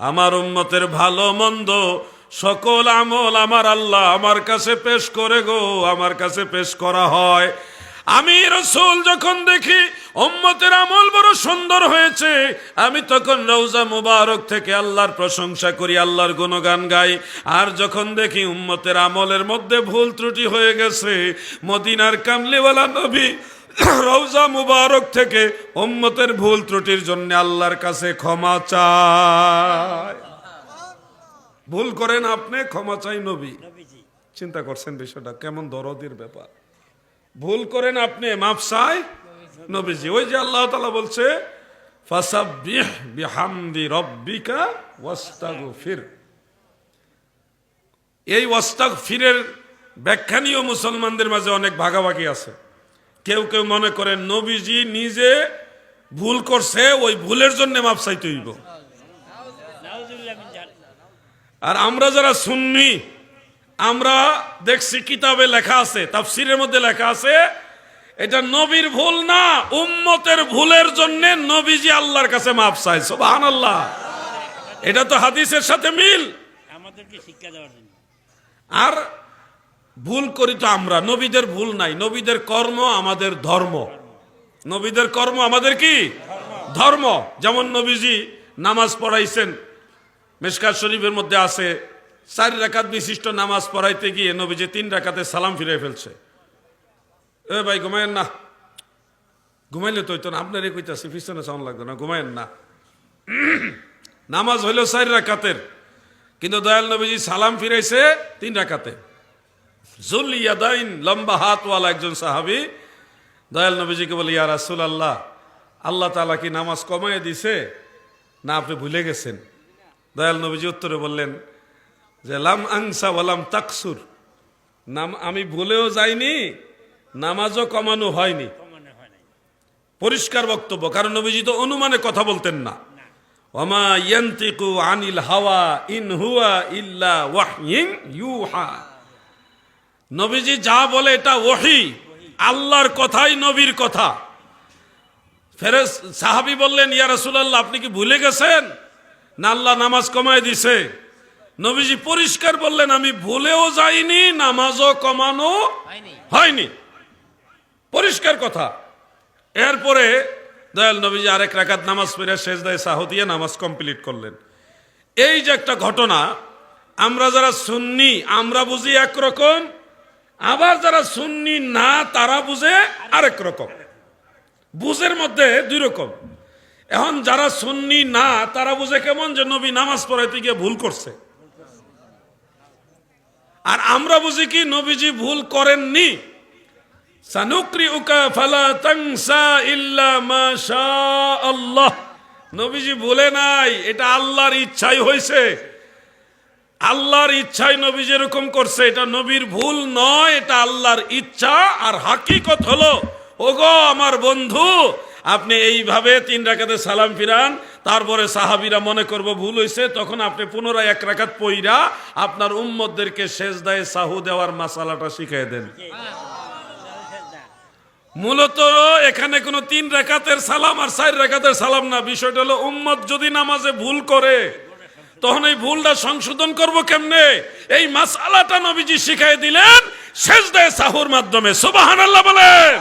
আমার উম্মতের ভালো মন্দ সকল আমল আমার আল্লাহ আমার কাছে পেশ করে গো, আমার কাছে পেশ করা হয়। আমি রসুল যখন দেখি উম্মতের আমল বড় সুন্দর হয়েছে, আমি তখন রৌজা মুবারক থেকে আল্লাহর প্রশংসা করি, আল্লাহর গুণগান গাই। আর যখন দেখি উম্মতের আমলের মধ্যে ভুল ত্রুটি হয়ে গেছে, মদিনার কামলিওয়ালা নবী রৌজা মুবারক থেকে উম্মতের ভুল ত্রুটির জন্য আল্লাহর কাছে ক্ষমা চায়। ভুল করেন আপনি ক্ষমা চাই নবী। চিন্তা করছেন বিষয়টা কেমন দরদির ব্যাপার? ভুল করেন আপনি মাফ চাই নবীজি। ওই যে আল্লাহ তালা বলছে ফাসাব্বিহ বিহামদি রব্বিকা ওয়াস্তাগফির। এই ওয়াস্তাগফিরের ব্যাখ্যা নিয়েও মুসলমানদের মাঝে অনেক ভাগাভাগি আছে। কেউ কেউ মনে করেন নবীজি নিজে ভুল করছে ওই ভুলের জন্য মাপ চাইতে হইব। আর আমরা যারা শুননি আমরা দেখছি কিতাবে লেখা আছে তাফসিরের মধ্যে লেখা আছে এটা নবীর ভুল না উম্মতের ভুলের জন্য নবীজি আল্লাহর কাছে মাপ চাই আল্লাহ এটা তো হাদিসের সাথে মিল। আমাদেরকে শিক্ষা দেওয়ার জন্য। আর ভুল করি তো আমরা। নবীদের ভুল নাই। নবীদের কর্ম আমাদের ধর্ম। নবীদের কর্ম আমাদের কি? ধর্ম। যেমন নবীজি নামাজ পড়াইছেন, মেশকাত শরীফের মধ্যে আছে, চার রাকাত বিশিষ্ট নামাজ পড়াইতে গিয়ে নবীজি তিন রাকাতে সালাম ফিরে ফেলছে। এ ভাই, ঘুমায়েন না। ঘুমাইলে তো হইতো না। আপনারই কইতাছি, পিছনে সাউন্ড লাগতো না। ঘুমায়েন না। নামাজ হইল চার রাকাতের। কিন্তু দয়াল নবীজি সালাম ফিরাইছে তিন রাকাতে। জুল ইয়াদাইন লম্বা হাতওয়ালা একজন সাহাবি। দয়াল নবীজিকে বলে রাসুল আল্লাহ আল্লাহ তালা কি নামাজ কমায় দিছে? না, আপনি ভুলে গেছেন। দয়াল নবীজি উত্তরে বললেন, যে লাম আংসা তাকসুর, নাম আমি ভুলেও যাইনি, নামাজও কমানো হয়নি। পরিষ্কার বক্তব্য, কারণ নবীজি তো অনুমানে কথা বলতেন না। ওমা ইয়ান্তিকু আনিল হাওয়া ইন হুয়া ইল্লা ওয়াহয়িন ইউহা। নবীজি যা বলে এটা ওহি আল্লাহর কথাই নবীর কথা। ফেরেস সাহাবি বললেন ইয়া রাসূলুল্লাহ আপনি কি ভুলে গেছেন? না আল্লাহ নামাজ কমায় দিছে। নবীজি পরিষ্কার বললেন আমি ভুলেও যাইনি নামাজও কমানো হয়নি। পরিষ্কার কথা। এরপরে দয়াল নবীজি আরেক রাকাত নামাজ পড়ে শেষ দায় সাহ দিয়ে নামাজ কমপ্লিট করলেন। এই যে একটা ঘটনা আমরা যারা সুন্নি আমরা বুঝি একরকম আবার যারা সুন্নি না, তারা বুঝে আরেক রকম। বুঝের মধ্যে দুই রকম। এখন যারা সুন্নি না, তারা বুঝে কেমন যে নবী নামাজ পড়াইতে গিয়ে ভুল করছে। আর আমরা বুঝি কি, নবীজি ভুল করেননি। সানুক্রিউকা ফালা ইল্লা আল্লাহ নবীজি ভুলে নাই, এটা আল্লাহর ইচ্ছাই হয়েছে আল্লাহর ইচ্ছাই নবী যেরকম করছে, এটা নবীর ভুল নয়, এটা আল্লাহর ইচ্ছা আর হাকিকত হলো, ওগো আমার বন্ধু, আপনি এইভাবে তিন রাকাতে সালাম ফিরান, তারপরে সাহাবিরা মনে করব ভুল হয়েছে তখন আপনি পুনরায় এক রাকাত পইরা আপনার উম্মদদেরকে শেষ দায়ে সাহু দেওয়ার মাসালাটা শিখিয়ে দেন। মূলত এখানে কোনো তিন রেখাতের সালাম আর চার রেখাতের সালাম না, বিষয়টা হলো উম্মত যদি নামাজে ভুল করে তখন এই ভুলটা সংশোধন করব কেমনে? এই মাসালাটা নবীজি শিখাই দিলেন শেষ দেয় সাহুর মাধ্যমে। সুবাহান আল্লাহ বলেন।